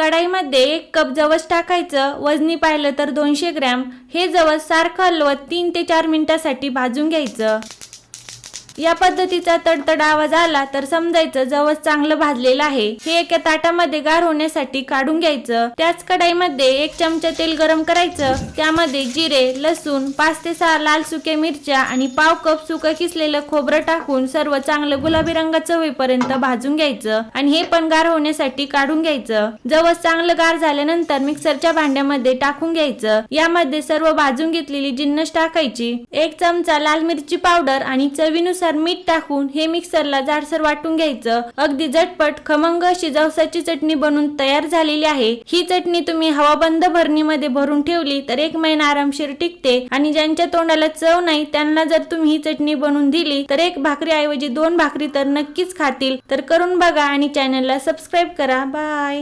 कढाईमध्ये एक कप जवस टाकायचं. वजनी पाहिलं तर दोनशे ग्रॅम. हे जवस सारखं हलवत तीन ते चार मिनिटासाठी भाजून घ्यायचं. या पद्धतीचा तडतड आवाज आला तर समजायचं जवस चांगलं भाजलेलं आहे. हे एका ताटामध्ये गार होण्यासाठी काढून घ्यायचं. त्याच कढाईमध्ये एक चमचा तेल गरम करायचं. त्यामध्ये जिरे लसूण पाच ते सहा लाल सुक्या मिरच्या आणि पाव कप सुकं किसलेलं खोबरं टाकून सर्व चांगलं गुलाबी रंगाचं होईपर्यंत भाजून घ्यायचं आणि हे पण गार होण्यासाठी काढून घ्यायचं. जवस चांगलं गार झाल्यानंतर मिक्सरच्या भांड्यामध्ये टाकून घ्यायचं. यामध्ये सर्व भाजून घेतलेली जिन्नस टाकायची. एक चमचा लाल मिरची पावडर आणि चवीनुसार चवीनुसार मीठ टाकून हे मिक्सरला जाडसर वाटून घ्यायचं. अगदी झटपट खमंग अशी जवसाची चटणी बनून तयार झालेली आहे. ही चटणी तुम्ही हवाबंद भरणीमध्ये भरून ठेवली तर एक महिना आरामशीर टिकते आणि ज्यांच्या तोंडाला चव नाही त्यांना जर तुम्ही ही चटणी बनवून दिली तर एक भाकरी ऐवजी दोन भाकरी तर नक्कीच खातील. तर करून बघा आणि चॅनलला सबस्क्राईब करा. बाय